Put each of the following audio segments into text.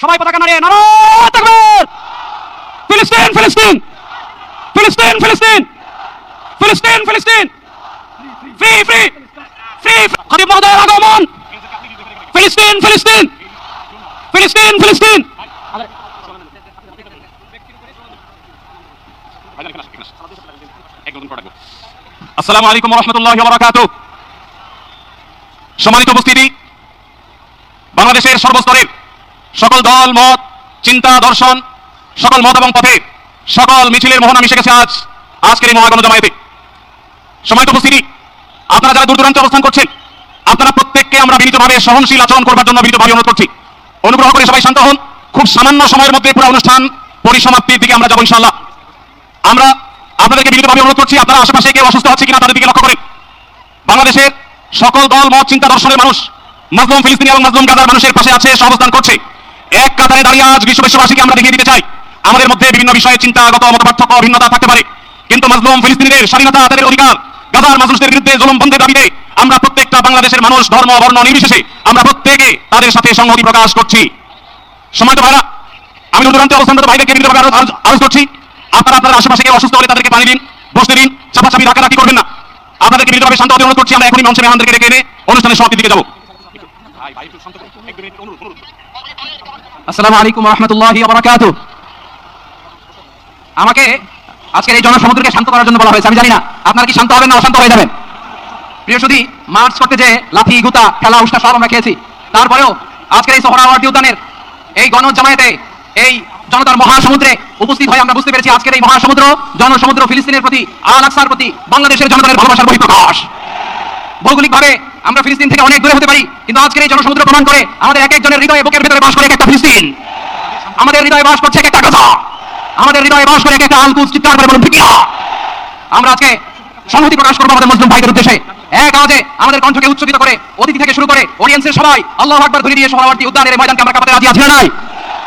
সবাই পতাকা নাড়িয়ে নারায় তাকবীর ফিলিস্তিন ফিলিস্তিন! ফিলিস্তিন ফিলিস্তিন! ফিলিস্তিন ফিলিস্তিন! Free free! ফ্রি খতিব মহোদয়ের আগমন! ফিলিস্তিন ফিলিস্তিন! ফিলিস্তিন ফিলিস্তিন! আসসালামু আলাইকুম রহমতুল্লাহ বারাকাতু সম্মানিত উপস্থিতি, বাংলাদেশের সর্বস্তরের সকল দল, মত, চিন্তা, দর্শন, সকল মত এবং পথে সকল মিছিলের মোহনা মিশে গেছে আজ। আজকের এই মহাগণ জামায়াতে। সম্মানিত উপস্থিতি আপনারা যারা দূর দূরান্তে অবস্থান করছেন, আপনারা প্রত্যেককে আমরা বিনীতভাবে সহনশীল আচরণ করবার জন্য বিনীতভাবে অনুরোধ করছি। অনুগ্রহ করে সবাই শান্ত হন। খুব সামান্য সময়ের মধ্যে পুরো অনুষ্ঠান পরিসমাপ্তির দিকে আমরা যাব ইনশাআল্লাহ। আমরা আপনাদেরকে বিনীতভাবে অনুরোধ করছি, আপনারা আশেপাশে কেউ অসুস্থ আছে কিনা তাদের দিকে লক্ষ্য করে। বাংলাদেশের সকল দল, মত, চিন্তা, দর্শনের মানুষ মাজলুম ফিলিস্তিনি এবং মাজলুম গাজার মানুষের পাশে আছে সহ অবস্থান করছে। এক কাতারে দাঁড়িয়ে আজ বিশ্ব বিশ্ববাসীকে আমরা দেখিয়ে দিতে চাই। আমাদের মধ্যে বিভিন্ন বিষয়ে চিন্তাগত মতপার্থক্য, ভিন্নতা থাকতে পারে। কিন্তু মাজলুম ফিলিস্তিনিদের স্বাধীনতা তাদের অধিকার। গাজার মানুষদের বিরুদ্ধে জুলুম বন্ধের দাবিতে আমরা প্রত্যেকটা বাংলাদেশের মানুষ, ধর্ম, বর্ণ নির্বিশেষে আমরা প্রত্যেকে তাদের সাথে সংহতি প্রকাশ করছি। সময়ত ভাইরা, আমি দূরান্তে অবস্থানরত ভাইদেরকে আরো- আরোজ করছি। আপনারা আপনার আশেপাশে কেউ অসুস্থ হলে তাদেরকে পানি দিন, বসতে দিন চাপাচাপি রাখারাখি করবেন না। আপনাদেরকে বিনীতভাবে শান্ত অনুরোধ করছি, আমরা এখনই মঞ্চে মেহমানদেরকে ডেকে এনে অনুষ্ঠানের সমাপ্তির দিকে যাব। আসসালামু আলাইকুম রহমতুল্লাহ বারাকাত আমাকে আজকের এই জনসমুদ্রকে শান্ত করার জন্য বলা হয়েছে, আমি জানি না, আপনারা কি শান্ত হবেন না অশান্ত হয়ে যাবেন? প্রিয় সুধী, মার্চ করতে যে লাথি গুতা খেলা উষ্টা সব আমরা খেয়েছি, তারপরেও আজকের এই সোহরাওয়ার্দী উদ্যানের এই গণ জামায়াতে এই জনতার মহাসমুদ্রে উপস্থিত হয়ে আমরা বুঝতে পেরেছি আজকের এই মহাসমুদ্র জনসমুদ্র ফিলিস্তিনের প্রতি, আল আকসার প্রতি, বাংলাদেশের জনতার ভালোবাসার বহিঃপ্রকাশ। ভৌগোলিকভাবে আমরা ফিলিস্তিন থেকে অনেক দূরে হতে পারি, কিন্তু আজকের এই জনসমুদ্র প্রমাণ করে আমাদের এক একজনের হৃদয়ে বুকের ভেতরে বাস করে এক একটা ফিলিস্তিন। আমাদের হৃদয়ে বাস করছে এক একটা গাজা। আমাদের হৃদয়ে বাস করে এক একটা আলকুস চিৎকার করে বলুন ঠিক আমরা আজকে সংহতি প্রকাশ করব আমাদের মুসলিম ভাইদের উদ্দেশ্যে। এক আওয়াজে আমাদের কণ্ঠকে উচ্চকিত করে, অতিথি থেকে শুরু করে অডিয়েন্সের সবাই, আল্লাহ আকবার ধরে দিয়ে সোহরাওয়ার্দী উদ্যানের ময়দানকে আমরা কাপাতে রাজি আছি না নাই?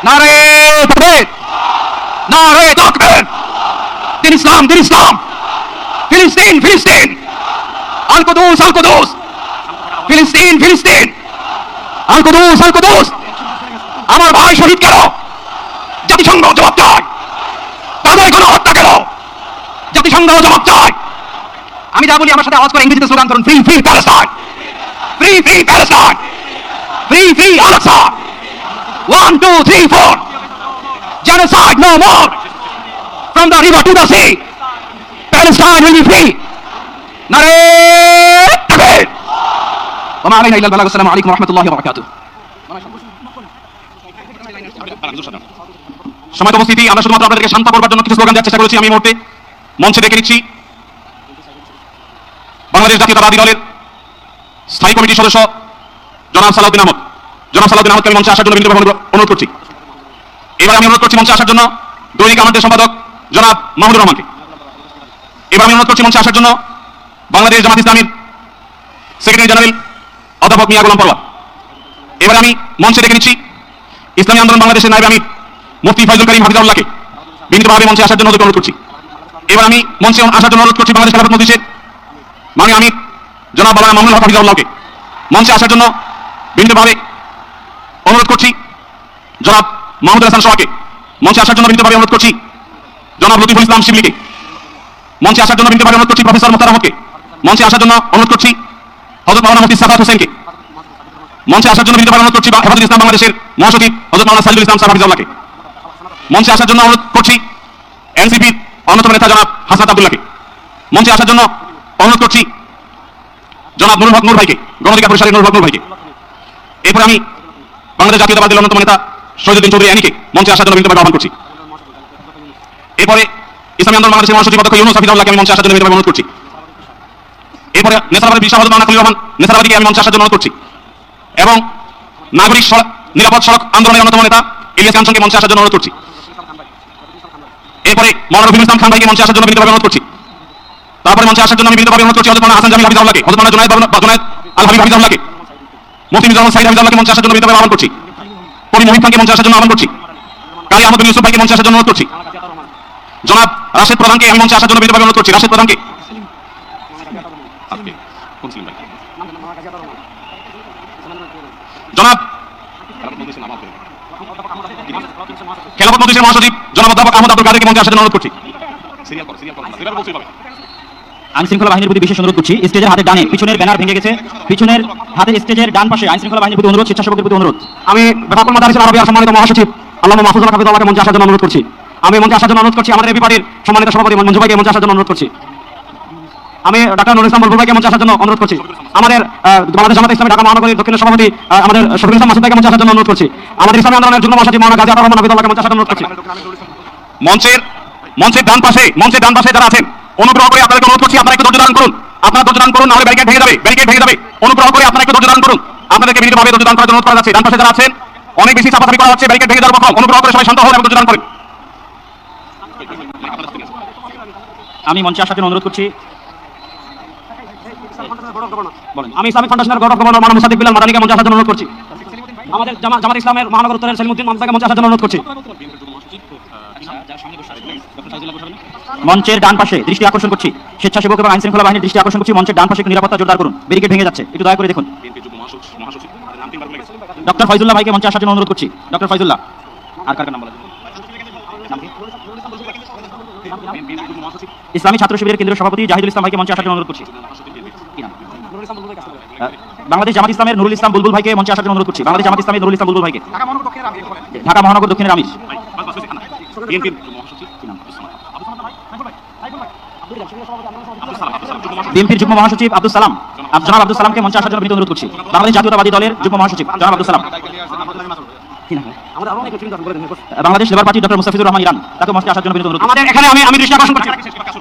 নারে তাকবীর! নারে তাকবীর! দিন ইসলাম দিন ইসলাম! ফিলিস্তিন ফিলিস্তিন! আল কুদুস আল কুদুস ফিলিস্তিন ফিলিস্তিন আল কুদুস আল কুদুস আমার ভাই শহীদ কেন জাতিসংঘ জবাব চায়। তাদের কোনো হত্যা কেন জাতিসংঘ জবাব চায়। আমি যা বলি আমার সাথে আওয়াজ করে ইংরেজিতে স্লোগান করুন। Free free Palestine free free Palestine free free Al Aqsa one two three four genocide no more! From the river to the sea! Palestine will be free! তাকবীর। ওমা আলাইনা ইল্লাল বালাগ, আসসালামু আলাইকুম ওয়া রাহমাতুল্লাহি সময় উপস্থিতি, আমরা শুধুমাত্র আপনাদেরকে শান্ত করবার জন্য কিছু স্লোগান দেওয়ার চেষ্টা করেছি আমি মুহূর্তে। মঞ্চে ডেকে নিচ্ছি বাংলাদেশ জাতীয়তাবাদী দলের স্থায়ী কমিটির সদস্য জনাব সালাউদ্দিন আহমদ। জনাব সালাউদ্দিন আহমদকে আমি মঞ্চে আসার জন্য বিনীতভাবে অনুরোধ করছি। এবার আমি অনুরোধ করছি মঞ্চে আসার জন্য দৈনিক আমাদের সম্পাদক জনাব মাহমুদুর রহমানকে। এবার আমি অনুরোধ করছি মঞ্চে আসার জন্য বাংলাদেশ জামাত ইসলামীর সেক্রেটারি জেনারেল অধ্যাপক মিয়া গোলাম পরওয়ার এবার আমি মঞ্চে ডেকে নিচ্ছি, ইসলামী আন্দোলন বাংলাদেশের নাইবে আমি মুফতি ফাইজুল করিম হাফিজাউল্লাহকে বিনীতভাবে মঞ্চে আসার জন্য অনুরোধ করছি। এবার আমি মঞ্চে আসার জন্য অনুরোধ করছি বাংলাদেশ খেলাফত মজলিসের মানে আমি জনাব বাবা মামুনুল হক হাফিজাউল্লাহকে মঞ্চে আসার জন্য বিনীতভাবে অনুরোধ করছি জনাব মাহমুদ হাসান সোহাকে। মঞ্চে আসার জন্য বিনীতভাবে অনুরোধ করছি জনাব লতিফুল ইসলাম শিবলিকে। মঞ্চে আসার জন্য বিনীতভাবে অনুরোধ করছি প্রফেসর মোস্তার আহমদকে। মঞ্চে আসার জন্য অনুরোধ করছি। হজরত মাওলানা মুফতি সাফাত হোসেনকে। মঞ্চে আসার জন্য বিনীতভাবে অনুরোধ করছি হেফাজুল ইসলাম বাংলাদেশের মহাসচিব হজরত মাওলানা সাইদুল ইসলাম সাহেব হাফিজাউল্লাহকে মঞ্চে আসার জন্য অনুরোধ করছি এনসিপির অন্যতম নেতা জনাব হাসনাত আব্দুল্লাহকে। মঞ্চে আসার জন্য অনুরোধ করছি জনাব নুরুল হক নূর ভাইকে, গণধিকার পরিষদের নুরুল হক নূর ভাইকে। এরপর আমি বাংলাদেশ জাতীয়তাবাদী দলের অন্যতম নেতা শহীদুদ্দিন চৌধুরী আনিকে মঞ্চে আসার জন্য বিনীতভাবে আহ্বান করছি। এরপরে ইসলামী আন্দোলন বাংলাদেশের মহাসচিব অধ্যক্ষ ইউনুস হাফিজাউল্লাহকে আমি মঞ্চে আসার জন্য বিনীতভাবে অনুরোধ করছি। এরপরে নেসারাবাদের বিশাল হজরত মাওলানা খলিল রহমান নেসারাবাদীকে আমি মঞ্চে আসার জন্য করছি। এবং নাগরিক নিরাপদ সড়ক আন্দোলনের অন্যতম নেতা ইলিয়াস কাঞ্চনকে মঞ্চে আসার জন্য অনুরোধ করছি। এরপরে মৌলানা রফিকুল ইসলাম খান ভাইকে মঞ্চে আসার জন্য বিনীতভাবে অনুরোধ করছি। তারপরে মঞ্চে আসার জন্য আমি বিনীতভাবে অনুরোধ করছি হযরত মাওলানা হাসান জামিল হাফিজাউল্লাহকে হযরত মাওলানা জুনায়েদ বাবু- জুনায়েদ আল হাবিব হাফিজাউল্লাহকে মুফতি মিজানুল সাইদ হাফিজাউল্লাহকে মঞ্চে আসার জন্য বিনীতভাবে আহ্বান করছি। কবি মহিত খানকে মঞ্চে আসার জন্য আহ্বান করছি। কালী আহমদ ইউসুফ ভাইকে মঞ্চে আসার জন্য অনুরোধ করছি। জনাব রাশেদ প্রধানকে আমি মঞ্চে আসার জন্য বিনীতভাবে অনুরোধ করছি। রাশেদ প্রধানকে জনাব! খেলাফত মজলিসের মহাসচিব জনাব অধ্যাপক আহমদ আব্দুল কাদেরকে মঞ্চে আসার জন্য অনুরোধ করছি। আইন শৃঙ্খলা বাহিনীর প্রতি বিশেষ অনুরোধ করছি স্টেজের হাতে ডানে পিছনের ব্যানার ভেঙে গেছে পিছনের হাতের স্টেজের ডান পাশে আইন শৃঙ্খলা বাহিনীর প্রতি অনুরোধ স্বেচ্ছাসেবকের প্রতি অনুরোধ। আমি বেফাকুল মাদারিসুল আরবিয়ার সম্মানিত মহাসচিব আল্লামা মাহফুজুল হাফিজ আমাকে মঞ্চে আসার জন্য অনুরোধ করছি। আমি মঞ্চে আসার জন্য অনুরোধ করছি আমাদের এবি পার্টির সম্মানিত সভাপতি মঞ্জু ভাইকে মঞ্চে আসার জন্য অনুরোধ করছি। আমি ডাক্তার নুরুল ইসলাম বুলবুল ভাইকে মঞ্চে আসার জন্য অনুরোধ করছি। আমাদের বাংলাদেশ জামাত ইসলামী, ঢাকা মহানগরীর দক্ষিণের সভাপতি আমাদের শফিকুল ইসলাম মাসুদ ভাইকে মঞ্চে আসার জন্য অনুরোধ করছি। আমাদের ইসলামী আন্দোলনের যুগ্ম মহাসচিব মৌলানা গাজী আতার রহমান হাফিজুল্লাহকে মঞ্চে আসার অনুরোধ করছি। মঞ্চের মঞ্চের ডান পাশে, মঞ্চের ডান পাশে যারা আছেন, অনুগ্রহ করে আপনাদেরকে অনুরোধ করছি, আপনারা একটু ধৈর্য ধারণ করুন। আপনারা ধৈর্য ধারণ করুন, নাহলে ব্যারিকেড ভেঙে যাবে ব্যারিকেড ভেঙে যাবে। অনুগ্রহ করে আপনারা একটু ধৈর্য ধারণ করুন। আপনাদেরকে বিনীতভাবে ধৈর্য ধারণ করার জন্য অনুরোধ করা যাচ্ছে। ডান পাশে যারা আছেন, অনেক বেশি চাপাচাপি করা হচ্ছে ব্যারিকেড ভেঙে যাওয়ার পক্ষম অনুগ্রহ করে সবাই শান্ত হন এবং ধৈর্য ধারণ করেন। আমি মঞ্চে আসার জন্য অনুরোধ করছি বলেন। আমি ইসলামিক ফাউন্ডেশনের গৌরব গভর্নর মানব মুসাদিক বিলাল মাদানিকে মঞ্চে আসার জন্য অনুরোধ করছি। আমাদের জামাত ইসলামের মহানগর উত্তরের সেলিমুদ্দিন মামদাকে মঞ্চে আসার জন্য অনুরোধ করছি। মঞ্চের ডান পাশে দৃষ্টি আকর্ষণ করছি। স্বেচ্ছাসেবক এবং আইন শৃঙ্খলা বাহিনীর দৃষ্টি আকর্ষণ করছি। মঞ্চের ডান পাশে নিরাপত্তা জোরদার করুন। ব্যারিকেড ভেঙে যাচ্ছে। একটু দয়া করে দেখুন। ডক্টর ফয়জুল্লাহ ভাইকে মঞ্চে আসার জন্য অনুরোধ করছি। ডক্টর ফয়জুল্লাহ। আর কার নাম বলা? ইসলামী ছাত্র শিবিরের কেন্দ্রীয় সভাপতি জাহিদুল ইসলাম ভাইকে মঞ্চে আসার জন্য অনুরোধ করছি। বাংলাদেশ জামাত ইসলামের নুরুল ইসলাম বুলবুল ভাইকে মঞ্চে আসার জন্য অনুরোধ করছি। বাংলাদেশ জামাত ইসলামের নুরুল ইসলাম বুলবুল ভাইকে। ঢাকা মহানগর দক্ষিণের আমিষ বিএনপির যুগ্ম মহাসচিব আব্দুল সালাম। আব- জনাব আব্দুল সালামকে মঞ্চে আসার জন্য বিনীত অনুরোধ করছি। বাংলাদেশ জাতীয়তাবাদী দলের যুগ্ম মহাসচিব। জনাব Abdul Salam? Bangladesh Labour Party doctor Mustafizur Rahman Iran তাকে মঞ্চে আসার জন্য বিনীত অনুরোধ আমাদের এখানে আমি আমি দৃষ্টি আকর্ষণ করছি।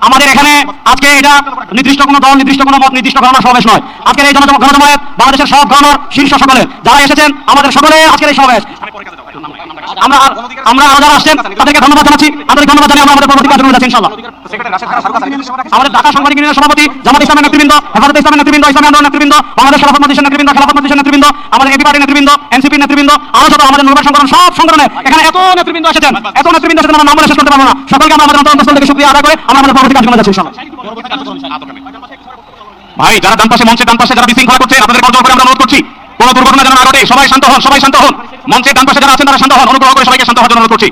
আমাদের এখানে আজকে এটা নির্দিষ্ট কোনো দল নির্দিষ্ট কোনো মত নির্দিষ্ট ঘটনা সমাবেশ নয়। আজকের এই গণজমায়েত বাংলাদেশের সব ঘটনার শীর্ষ সকলে যারা এসেছেন আমাদের সকলে আজকের এই সমাবেশ। আমরা আমরা যারা আসছেন তাদেরকে ধন্যবাদ জানাচ্ছি। তাদেরকে ধন্যবাদ জানিয়ে আমরা আমাদের পরবর্তী কার্যক্রমে যাচ্ছি ইনশাআল্লাহ। আমাদের ঢাকা সাংবাদিক ইউনিয়নের সভাপতি জামাত ইসলামের নেতৃবৃন্দ হেফাজত ইসলামের নেতৃবৃন্দ ইসলামী আন্দোলন নেতৃবৃন্দ বাংলাদেশ খেলাফত মজলিসের নেতৃবৃন্দ খেলাফত মজলিসের নেতৃবৃন্দ আমাদের এপি পার্টির নেতৃবৃন্দ এনসিপি নেতৃবৃন্দ আরও আমাদের নূরবাদ সংগঠন সব সংগঠনে এখানে এত নেতৃবৃন্দ এসেছেন, এত নেতৃবৃন্দ এসেছেন, আমরা নাম শেষ করতে পারব না। সকলকে আমরা আমাদের অন্তর্স্থল থেকে শুকরিয়া আদায় করে। আমরা আমাদের পরবর্তী কার্যক্রমে যাচ্ছি ভাই, যারা ডান পাশে মঞ্চে, ডান পাশে যারা বিশৃঙ্খলা করছে, আপনাদের করজোর করে আমরা অনুরোধ করছি। কোন দুর্ঘটনা যেন না ঘটে, সবাই শান্ত হন, সবাই শান্ত হন। মঞ্চে ডান পাশে যারা আছেন, তারা শান্ত হন। অনুগ্রহ করে সবাইকে শান্ত হওয়ার জন্য অনুরোধ করছি।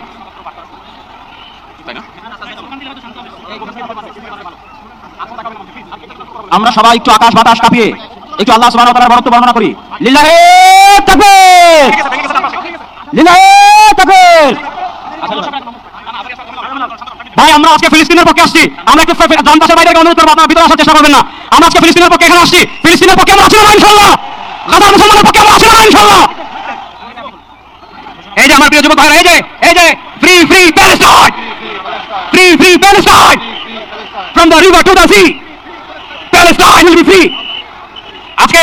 আমরা সবাই একটু আকাশ বাতাস কাঁপিয়ে, একটু আল্লাহ সুবহানাহু ওয়া তাআলার বরত্ব বর্ণনা করি। লিল্লাহি তাকবীর! ভাই, আমরা আজকে ফিলিস্তিনের পক্ষে আসছি। আমরা একটু পাশের বাইরে অনুরোধ করব, আপনারা ভিতরে আসার চেষ্টা করবেন না। আমরা আজকে ফিলিস্তিনের পক্ষে এখানে আসছি। ফিলিস্তিনের পক্ষে আমরা আছি না ইনশাল্লাহ গাজার মুসলমানের পক্ষে আমরা আছি না ইনশাল্লাহ এই যে আমার প্রিয় যুবক ভাইরা, এই যে এই যে free free Palestine free free Palestine from the river to the sea Palestine will be free আজকে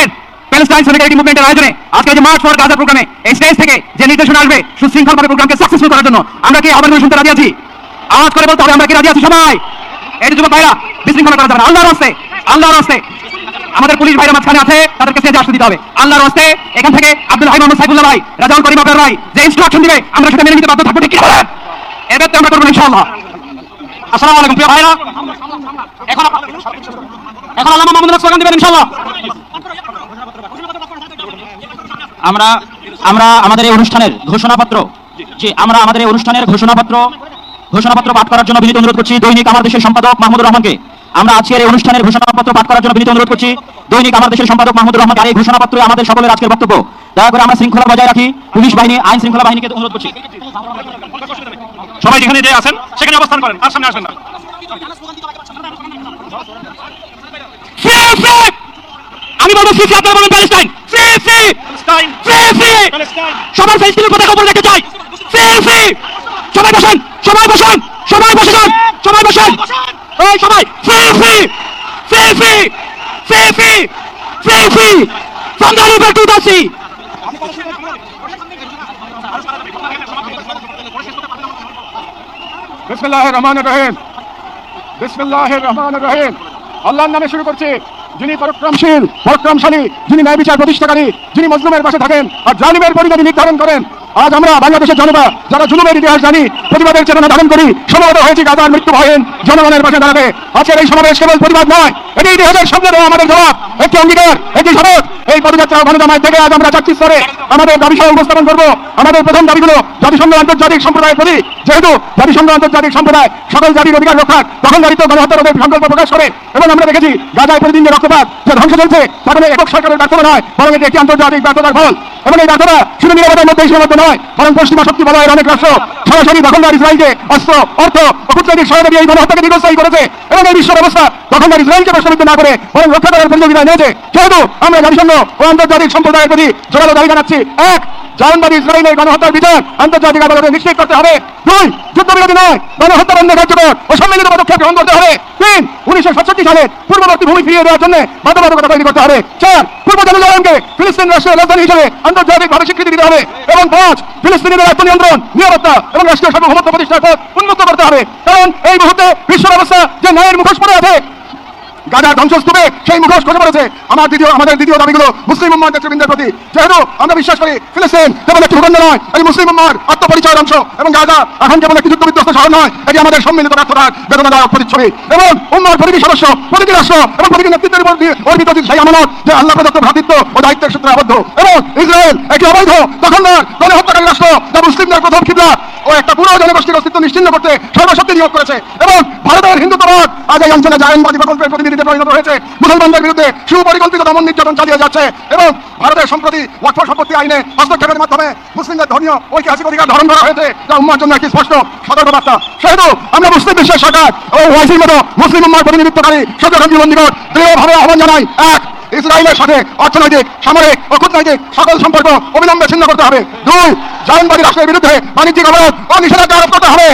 প্যালেস্টাইন সলিডারিটি মুভমেন্টের আয়োজনে আজকে যে মার্চ ফর গাজা প্রোগ্রামে এই স্টেজ থেকে যে নির্দেশনা আসবে, সুশৃঙ্খলভাবে প্রোগ্রামকে সাকসেসফুল করার জন্য, আমরা কি আহ্বান শুনতে রাজি আছি? আওয়াজ করে বলতে হবে, আমরা কি রাজি আছি সবাই? যে যুবক ভাইরা বিশৃঙ্খলা করা যাবে না। আল্লাহর হস্তে আল্লাহর হস্তে। আমাদের পুলিশ ভাইরা মাঝখানে আছে, তাদেরকে স্টেজে আসতে দিতে হবে। আল্লাহর হস্তে, এখান থেকে আব্দুল হাই মোহাম্মদ সাইফুল্লাহ ভাই, রাজাউল করিম আবরার ভাই, যে ইনস্ট্রাকশন দিবে, আমরা সেটা মেনে নিতে বাধ্য থাকব। ঠিক কি বলেন? এর ব্যক্তি আমরা করব ইনশাআল্লাহ। আসসালামু আলাইকুম, প্রিয় ভাইরা এখন এখন আল্লামা মাহমুদ স্লোগান দিবেন, ইনশাআল্লাহ। আমরা আমরা আমাদের এই অনুষ্ঠানের ঘোষণাপত্র যে আমরা আমাদের এই অনুষ্ঠানের ঘোষণাপত্র ঘোষণাপত্র পাঠ করার জন্য বিনীত অনুরোধ করছি দৈনিক আমার দেশের সম্পাদক মাহমুদুর রহমানকে। আমরা আজকের এই অনুষ্ঠানের ঘোষণাপত্র পাঠ করার জন্য বিনীত অনুরোধ করছি দৈনিক আমার দেশের সম্পাদক মাহমুদুর রহমান আর এই ঘোষণাপত্রে আমাদের সকলের আজকের বক্তব্য। দয়া করে আমরা শৃঙ্খলা বজায় রাখি পুলিশ বাহিনী আইন শৃঙ্খলা বাহিনীকে অনুরোধ করছি। সবাই যেখানে যে আছেন সেখানে অবস্থান করেন আর সামনে আসবেন না! আমি বলব আপনারা বলেন প্যালেস্টাইন। ফ্রি ফ্রি ফ্রি সবার ফেস্টিভ্যাল পতাকা উপরে দেখতে চাই ফ্রি ফ্রি সবাই বসেন সবাই বসেন সবাই বসে যান সবাই বসেন। এই সবাই free free free free free free free free from the river to the sea বিসমিল্লাহ রহমান রহিম। বিসমিল্লাহ রহমান রহিম। আল্লাহর নামে শুরু করছি। যিনি পরাক্রমশীল, পরাক্রমশালী, যিনি ন্যায় বিচার প্রতিষ্ঠাকারী, যিনি মজলুমের পাশে থাকেন আর জালিমের পরিণতি নির্ধারণ করেন আজ আমরা বাংলাদেশের জনতা, যারা জুলুমের ইতিহাস জানি, প্রতিবাদের চেতনা ধারণ করি, সমবেত হয়েছি গাজার মৃত্যু ভয়েন জনগণের পাশে দাঁড়াবে আজকের এই সমাবেশ কেবল প্রতিবাদ নয়, এটি ইতিহাসের সামনে দেওয়া আমাদের জবাব, একটি অঙ্গীকার, একটি শপথ। এই পদযাত্রা গণজামায় থেকে আজ আমরা চাচ্ছি স্তরে। আমাদের দাবি সহ উপস্থাপন করব, আমাদের প্রথম দাবিগুলো জাতিসংঘ আন্তর্জাতিক সম্প্রদায়ের প্রতি। যেহেতু জাতিসংঘ আন্তর্জাতিক সম্প্রদায় সকল জাতির অধিকার রক্ষার দখলদারিত্ব গণহত্যা রোধের সংকল্প প্রকাশ করে, এবং আমরা দেখেছি গাজায় প্রতিদিন যে রক্তপাত যে ধ্বংস চলছে তা কোনো একক সরকারের ব্যর্থতা নয়, বরং এটি একটি আন্তর্জাতিক ব্যর্থতার ফল। এবং এই ব্যর্থতা শুধু নিরাপত্তার মধ্যে সীমাবদ্ধ নয় পশ্চিমা শক্তি বলয়ের অনেক রাষ্ট্র। সরাসরি দখলদার ইসরায়েলকে অস্ত্র, অর্থ ও কূটনৈতিক সহায়তা এই গণহত্যাকে দীর্ঘস্থায়ী করেছে। এবং এই বিশ্ব ব্যবস্থা দখলদার ইসরায়েলকে না করে বরং রক্ষা করার প্রতিযোগিতা নিয়েছে। যেহেতু আমরা জাতিসংঘ ও আন্তর্জাতিক সম্প্রদায়ের প্রতি জোরালো দাবি জানাচ্ছি, এক জাহানবাদী ইসরায়েলের গণহত্যার বিচার আন্তর্জাতিক আদালতে নিশ্চিত করতে হবে। দুই যুদ্ধবিরোধী নয় গণহত্যা বন্ধ কার্যকর ও সম্মিলিত পদক্ষেপ গ্রহণ করতে হবে। তিন, উনিশশো সাতষট্টি সালে পূর্ববর্তী ভূমি ফিরিয়ে দেওয়ার জন্য বাধ্যবাধকতা তৈরি করতে হবে। চার, পূর্ব জেরুজালেমকে ফিলিস্তিন রাষ্ট্রের রাজধানী হিসেবে আন্তর্জাতিকভাবে স্বীকৃতি দিতে হবে। এবং পাঁচ, ফিলিস্তিনিদের আত্মনিয়ন্ত্রণ নিরাপত্তা এবং রাষ্ট্রীয় সার্বভৌমত্ব প্রতিষ্ঠার পথ উন্মুক্ত করতে হবে। কারণ এই মুহূর্তে বিশ্ব ব্যবস্থা যে ন্যায়ের মুখোশ পড়ে আছে গাজার ধ্বংসস্তূপে সেই মুখোশ খসে পড়েছে। আমার দ্বিতীয় আমাদের দ্বিতীয় দাবিগুলো মুসলিম উম্মার নেতৃবৃন্দের প্রতি। যেহেতু আমরা বিশ্বাস করি ফিলিস্তিন কেবল একটি ভূখণ্ড নয় এই মুসলিম উম্মার আত্মপরিচয়ের অংশ এবং গাজা এখন কেবল একটি যুদ্ধবিধ্বস্ত শহর নয়, এটি আমাদের সম্মিলিত ব্যর্থতার বেদনাদায়ক প্রতিচ্ছবি। এবং উম্মার প্রতিটি সদস্য, প্রতিটি রাষ্ট্র এবং প্রতিটি নেতৃত্বের উপর অর্পিত সেই আমানত, যে আল্লাহ প্রদত্ত ভ্রাতৃত্ব ও দায়িত্বের সূত্রে আবদ্ধ। এবং ইসরায়েল একটি অবৈধ দখলদার গণহত্যাকারী রাষ্ট্র যা মুসলিমদের প্রথম খিবলা ও একটা পুরো জনগোষ্ঠীর অস্তিত্ব নিশ্চিন্ন করতে সর্বশক্তি নিয়োগ করেছে। এবং ভারতের হিন্দুত্ববাদ আজ এই অঞ্চলে জায়নবাদী প্রকল্পের প্রতিনিধিতে পরিণত হয়েছে। মুসলমানদের বিরুদ্ধে সুপরিকল্পিত দমন নির্যাতন চালিয়ে যাচ্ছে এবং ভারতের সম্প্রতি ওয়াকফ সম্পত্তি আইনে হস্তক্ষেপের মাধ্যমে মুসলিমদের ধর্মীয় ঐতিহাসিক অধিকার ধারণ করা হয়েছে, যা উম্মার জন্য একটি স্পষ্ট সতর্কবার্তা। সেহেতু আমরা মুসলিম বিশ্বের সরকার ও ওয়াইসির মতো মুসলিম উম্মার প্রতিনিধিত্বকারী সচেতন জীবন নিকট দৃঢ়ভাবে আহ্বান জানাই, এক, ইসরায়েলের সাথে অর্থনৈতিক, সামরিক ও কূটনৈতিক সকল সম্পর্ক অবিলম্বে ছিন্ন করতে হবে। দুই, জায়নবাদী রাষ্ট্রের বিরুদ্ধে বাণিজ্যিক অবরোধ ও নিষেধাজ্ঞা আরোপ করতে হবে।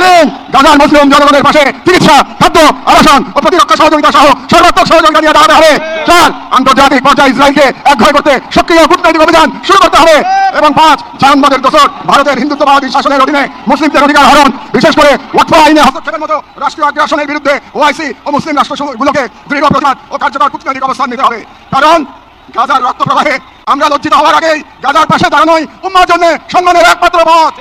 তিন গাজার মুসলিম জনগণের পাশে চিকিৎসা, খাদ্য, আবাসন ও প্রতিরক্ষা সহযোগিতা সহ সর্বাত্মক সহযোগিতা নিয়ে দাঁড়াতে হবে। চার, আন্তর্জাতিক পর্যায়ে ইসরায়েলকে একঘরে করতে সক্রিয় কূটনৈতিক অভিযান শুরু করতে হবে। এবং পাঁচ জাহানবাদের দোষর ভারতের হিন্দুত্ববাদী শাসনের অধীনে মুসলিমদের অধিকার হরণ, বিশেষ করে ওয়াকফ আইনে হস্তক্ষেপের মতো রাষ্ট্রীয় আগ্রাসনের বিরুদ্ধে ওআইসি ও মুসলিম রাষ্ট্রগুলোকে দৃঢ় প্রচার ও কার্যকর কূটনৈতিক অবস্থান নিতে হবে। কারণ গাজার রক্ত প্রবাহে আমরা লজ্জিত হওয়ার আগেই গাজার পাশে দাঁড়ানোই উম্মার জন্য সম্মানের একমাত্র পথ।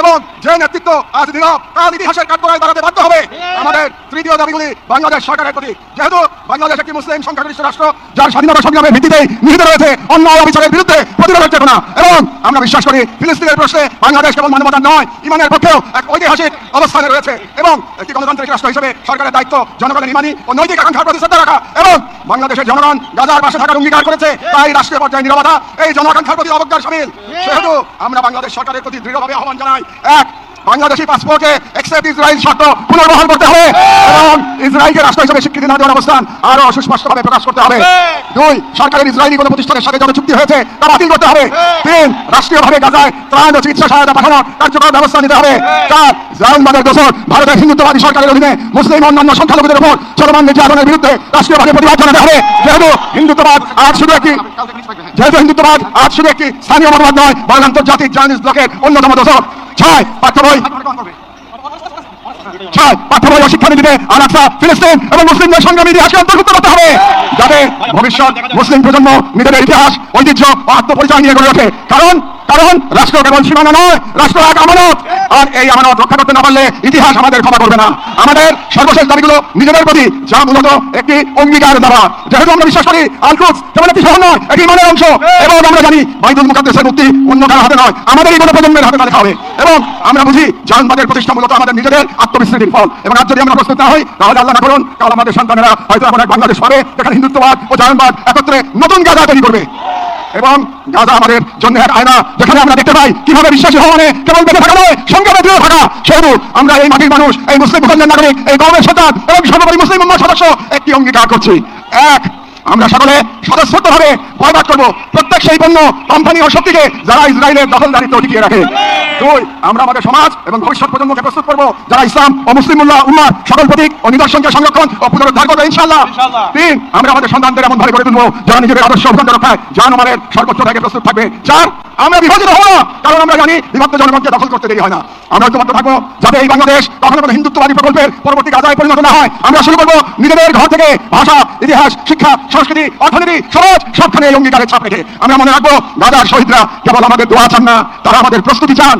এবং যে নেতৃত্ব আজ নীরব কাল ইতিহাসের কাঠগড়ায় দাঁড়াতে বাধ্য হবে আমাদের তৃতীয় দাবিগুলি বাংলাদেশ সরকারের প্রতি। যেহেতু বাংলাদেশ একটি মুসলিম সংখ্যাগরিষ্ঠ রাষ্ট্র যার স্বাধীনতা সংগ্রামের ভিত্তিতে নিহিত রয়েছে অন্য অবিচারের বিরুদ্ধে প্রতিরোধের চেতনা। এবং আমরা বিশ্বাস করি ফিলিস্তিনের প্রশ্নে বাংলাদেশ কেবল মানবতার নয় ইমানের পক্ষেও এক ঐতিহাসিক অবস্থানে রয়েছে। এবং একটি গণতান্ত্রিক রাষ্ট্র হিসেবে সরকারের দায়িত্ব জনগণের ইমানি ও নৈতিক আকাঙ্ক্ষার প্রতি শ্রদ্ধা রাখা। এবং বাংলাদেশের জনগণ গাজার পাশে থাকার অঙ্গীকার করেছে তাই রাষ্ট্রীয় পর্যায়ে নিরবতা এই জনআকাঙ্ক্ষার প্রতি অবজ্ঞার সামিল। সেহেতু আমরা বাংলাদেশ সরকারের প্রতি দৃঢ়ভাবে আহ্বান জানাই এক বাংলাদেশি পাসপোর্টে এক্সেপ্ট ইসরায়েল শর্ত পুনর্বহাল করতে হবে এবং ইসরায়েলকে রাষ্ট্র হিসেবে স্বীকৃতি না দেওয়ার অবস্থান আরও সুস্পষ্টভাবে প্রকাশ করতে হবে। দুই, সরকারের ইসরায়েলি কোনো প্রতিষ্ঠানের সাথে যত চুক্তি হয়েছে তা বাতিল করতে হবে। তিন, রাষ্ট্রীয়ভাবে গাজায় ত্রাণ ও চিকিৎসা সহায়তা পাঠানোর কার্যকর ব্যবস্থা নিতে হবে। চার জাহানবাদের দোষর ভারতের হিন্দুত্ববাদী সরকারের অধীনে মুসলিম অন্যান্য সংখ্যালঘুদের উপর চলমান নির্যাতনের বিরুদ্ধে রাষ্ট্রীয়ভাবে প্রতিবাদ জানাতে হবে। যেহেতু হিন্দুত্ববাদ আজ শুধু একটি যেহেতু হিন্দুত্ববাদ আজ শুধু একটি স্থানীয় মতবাদ নয়, বরং আন্তর্জাতিক জার্নিস ব্লকের অন্যতম দোষর। ছয় পাঠ্য বই। ছয় পাঠ্য বই ও শিক্ষানীতিতে আলাক্সা, ফিলিস্তিন এবং মুসলিমদের সংগ্রামী ইতিহাসকে অন্তর্ভুক্ত করতে হবে। যাতে ভবিষ্যৎ মুসলিম প্রজন্ম নিজেদের ইতিহাস, ঐতিহ্য ও আত্মপরিচয় নিয়ে গড়ে ওঠে। কারণ কারণ রাষ্ট্র কেবল সীমানা নয়, রাষ্ট্র এক আমানত। আর এই আমানত রক্ষা করতে না পারলে ইতিহাস আমাদের ক্ষমা করবে না। আমাদের সর্বশেষ দাবিগুলো নিজেদের প্রতি যা মূলত একটি অঙ্গীকার দেওয়া যেহেতু আমরা বিশ্বাস করি আলকুস যেমন একটি শহর নয় এটি ইমানের অংশ। এবং আমরা জানি বাইদুল মুকাদ্দেসের মুক্তি অন্য কারও হাতে নয়, আমাদের এই প্রজন্মের হাতে তাদের হবে। এবং আমরা বুঝি জাহানবাদের প্রতিষ্ঠা মূলত আমাদের নিজেদের আত্মবিস্মৃতির ফল। এবং আজ যদি আমরা প্রস্তুত না হই, তাহলে আল্লাহ না করুন, কাল আমাদের সন্তানেরা হয়তো এমন এক বাংলাদেশ পাবে, যেখানে হিন্দুত্ববাদ ও জাহানবাদ একত্রে নতুন গাজা তৈরি করবে। এবং গাজা আমাদের জন্য এক আয়না, যেখানে আমরা দেখতে পাই কীভাবে বিশ্বাসী হওয়া মানে কেবল বেঁচে থাকা নয়, সংগ্রামে বেঁধে থাকা সেহেতু আমরা এই মাটির মানুষ, এই মুসলিম ভূখণ্ডের নাগরিক, এই গৌরবের সন্তান এবং সর্বোপরি মুসলিম সদস্য একটি অঙ্গীকার করছি। এক আমরা সকলে স্বতঃস্ফূর্তভাবে বয়বাদ করব। প্রত্যেক সেই পণ্য কোম্পানি ও শক্তিকে যারা ইসরায়েলের দখলদারিত্ব টিকিয়ে রাখে। দুই আমরা আমাদের সমাজ এবং ভবিষ্যৎ প্রজন্মকে প্রস্তুত করব। যারা ইসলাম ও মুসলিম উল্লাহ সকল প্রতীক ও নিদর্শনকে সংরক্ষণ ও পুনরুদ্ধার করবে ইনশাল্লাহ তিন আমরা আমাদের সন্তানদের এমন ভাবে করে তুলবো যারা নিজেদের আদর্শ অভ্যন্ত রক্ষায় জান আমাদের সর্বোচ্চ থেকে প্রস্তুত থাকবে। চার আমরা বিভাজিত হব না কারণ আমরা জানি বিভক্ত জনগণকে দখল করতে দেরি হয় না। আমরা ঐক্যবদ্ধ থাকব যাতে এই বাংলাদেশ কখনো কোনো হিন্দুত্ববাদী প্রকল্পের পরবর্তী গাজায় পরিণত না হয়। আমরা শুরু করব নিজেদের ঘর থেকে ভাষা ইতিহাস শিক্ষা সংস্কৃতি অর্থনীতি সমাজ সবখানে এই অঙ্গীকারের ছাপ রেখে আমরা মনে রাখব দাদার শহীদরা কেবল আমাদের দোয়া চান না তারা আমাদের প্রস্তুতি চান।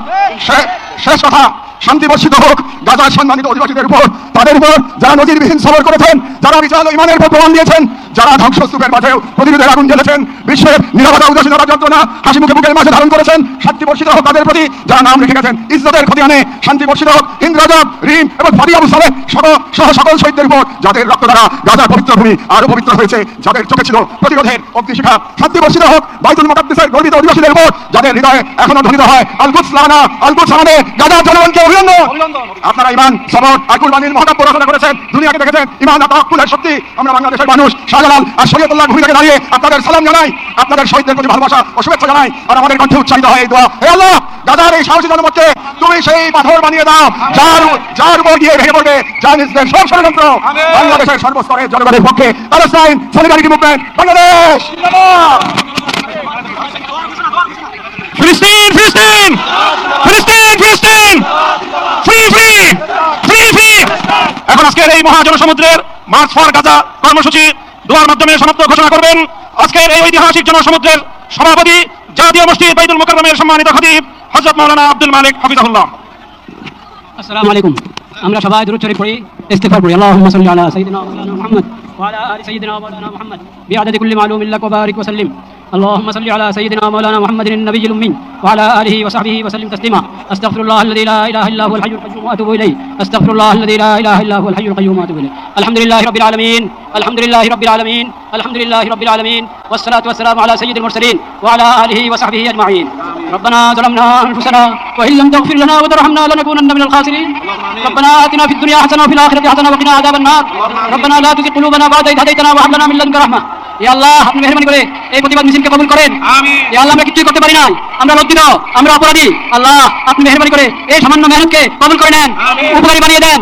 শেষ কথা। শান্তি বর্ষিত হোক গাজার সম্মানিত অধিবাসীদের উপর, তাদের উপর যারা নজিরবিহীন সবর করেছেন, যারা বিশাল ইমানের উপর প্রমাণ দিয়েছেন, যারা ধ্বংসস্তূপের মাঝেও প্রতিরোধের আগুন জ্বেলেছেন, বিশ্বের নিরাপত্তা উদাসীনতা যন্ত্রণা হাসি মুখে বুকের মাঝে ধারণ করেছেন শান্তি বর্ষিত হোক তাদের প্রতি যারা নাম রেখে গেছেন, ইজ্জতের ক্ষতি আনে শান্তি বর্ষিত হোক, হিন্দ রাজব, রিম এবং ফারি আবু সালেহ সহ সকল শহীদদের উপর যাদের রক্ত দ্বারা গাজার পবিত্র ভূমি আরও পবিত্র হয়েছে, যাদের চোখে ছিল প্রতিরোধের অগ্নিশিখা শান্তি বর্ষিত হোক বাইতুল মুকাদ্দিসের গর্বিত অধিবাসীদের উপর, যাদের হৃদয়ে এখনও ধ্বনিত হয় আলকুৎস লানা আলকুৎস আমাদের গাজার জনগণকে অভিনন্দন। আপনারা ইমান সবর মহাকাব্য রচনা করেছেন দুনিয়াকে দেখেছেন ইমান আর তাওয়াক্কুলের শক্তি। আমরা বাংলাদেশের মানুষ শাহজালাল আর শরীয়তুল্লাহ ভূমি থেকে দাঁড়িয়ে আপনাদের সালাম জানাই আপনাদের শহীদদের প্রতি ভালোবাসা ও শুভেচ্ছা জানাই আর আমাদের কণ্ঠে উচ্চারিত হয় এই দোয়া। হে আল্লাহ গাজার এই সাহসী জনমতকে তুমি সেই পাথর বানিয়ে দাও যার যার উপর গিয়ে ভেঙে পড়বে জানিসদের সব ষড়যন্ত্র। বাংলাদেশের সর্বস্তরের জনগণের পক্ষে প্যালেস্টাইন সলিডারিটি মুভমেন্ট বাংলাদেশ ফিলিস্তিন ফিলিস্তিন ফিলিস্তিন ফিলিস্তিন ফ্রি ফ্রি ফ্রি ফ্রি এখন আজকের এই মহাজনসমুদ্রের মার্চ ফর গাজা কর্মসূচি দোয়ার মাধ্যমে সমাপ্ত ঘোষণা করবেন। আজকের এই ঐতিহাসিক জনসমুদ্রের সভাপতি জাতীয় মসজিদ বাইতুল মোকাররমের সম্মানিত খতিব হযরত মাওলানা আব্দুল মালিক হাফিজাহুল্লাহ। আসসালামু আলাইকুম। আমরা সবাই দূর শরীফ পড়ি, ইস্তিগফার পড়ি। আল্লাহুম্মা সাল্লি আলা সাইয়্যিদিনা মুহাম্মদ ওয়া আলা আলি সাইয়্যিদিনা ওয়া মাওলানা মুহাম্মদ। বিআদাদি কুল্লি মালুমিন ওয়া বারিক ওয়া সাল্লিম। اللهم صل على سيدنا مولانا محمد النبي الأمي وعلى آله وصحبه وسلم تسليما. أستغفر الله الذي لا إله إلا هو الحي القيوم وأتوب إليه. أستغفر الله الذي لا إله إلا هو الحي القيوم وأتوب إليه. الحمد لله رب العالمين. الحمد لله رب العالمين. الحمد لله رب العالمين. والصلاة والسلام على سيد المرسلين وعلى آله وصحبه أجمعين. ربنا ظلمنا أنفسنا وإن لم تغفر لنا وترحمنا لنكونن من الخاسرين. ربنا آتنا في الدنيا حسنة وفي الآخرة حسنة وقنا عذاب النار. ربنا لا تزغ قلوبنا بعد إذ هديتنا وهب لنا من لدنك رحمة. আল্লাহ আপনি মেহরবানি করে এই প্রতিবাদ মিছিলকে কবুল করেন। আল্লাহ আমরা কিছুই করতে পারি নাই। আমরা লজ্জিত আমরা অপরাধী। আল্লাহ আপনি মেহরবানি করে এই সামান্য মেহনতকে কবুল করে নেন উপকারী বানিয়ে দেন।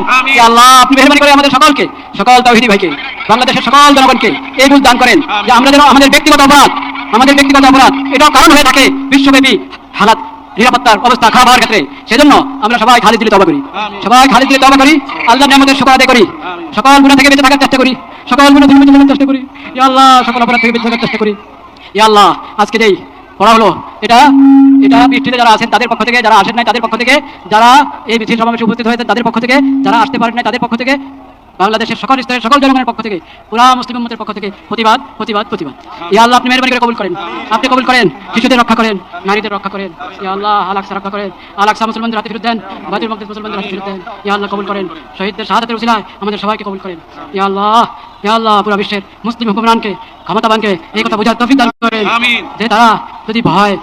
আল্লাহ আপনি মেহরবানি করে আমাদের সকলকে সকল তাওহীদি ভাইকে বাংলাদেশের সকল জনগণকে এই বুঝ দান করেন যে আমরা যেন আমাদের ব্যক্তিগত অপরাধ আমাদের ব্যক্তিগত অপরাধ এটাও কারণ হয়ে থাকে বিশ্বব্যাপী হালাত নিরাপত্তার অবস্থা খারাপ হওয়ার ক্ষেত্রে। সেজন্য আমরা সবাই খালি দিলে তবা করি। সবাই খালি দিলে তবা করি। আল্লাহ আমাদের শুকর আদায় করি। সকল গুণা থেকে বেঁচে থাকার চেষ্টা করি। সকল থেকে বেঁচে থাকার চেষ্টা করি। ইয়া আল্লাহ, সকল অপরাধ থেকে বেঁচে থাকার চেষ্টা করি। ইয়া আল্লাহ, আজকে যেই পড়া হলো, এটা এটা বৃষ্টিতে যারা আছেন, তাদের পক্ষ থেকে, যারা আসেন নাই, তাদের পক্ষ থেকে, যারা এই মিছিল সমাবেশে উপস্থিত হয়েছেন, তাদের পক্ষ থেকে, যারা আসতে পারেন নাই, তাদের পক্ষ থেকে বাংলাদেশের সকল স্তরের সকল জনগণের পক্ষ থেকে পুরা মুসলিম উম্মতের পক্ষ থেকে প্রতিবাদ প্রতিবাদ প্রতিবাদ। ইয়া আল্লাহ আপনি মেহরবানি করে কবুল করেন। আপনি কবুল করেন শিশুদের রক্ষা করেন নারীদের রক্ষা করেন। ইয়া আল্লাহ আলাক্সা রক্ষা করেন। আলাক্সা মুসলমানদের হাতে ফিরত দেন বাতিল মকদেশ মুসলমানদের হাতে ফিরত দেন। ইয়া আল্লাহ কবুল করেন। শহীদদের শাহাদাতের উসিলায় আমাদের সবাইকে কবুল করেন। ইয়া আল্লাহ ইয়া আল্লাহ পুরো বিশ্বের মুসলিম হুকুমরানকে ক্ষমতাবানকে এই কথা বোঝার তৌফিক দান করেন। যে তারা যদি ভয়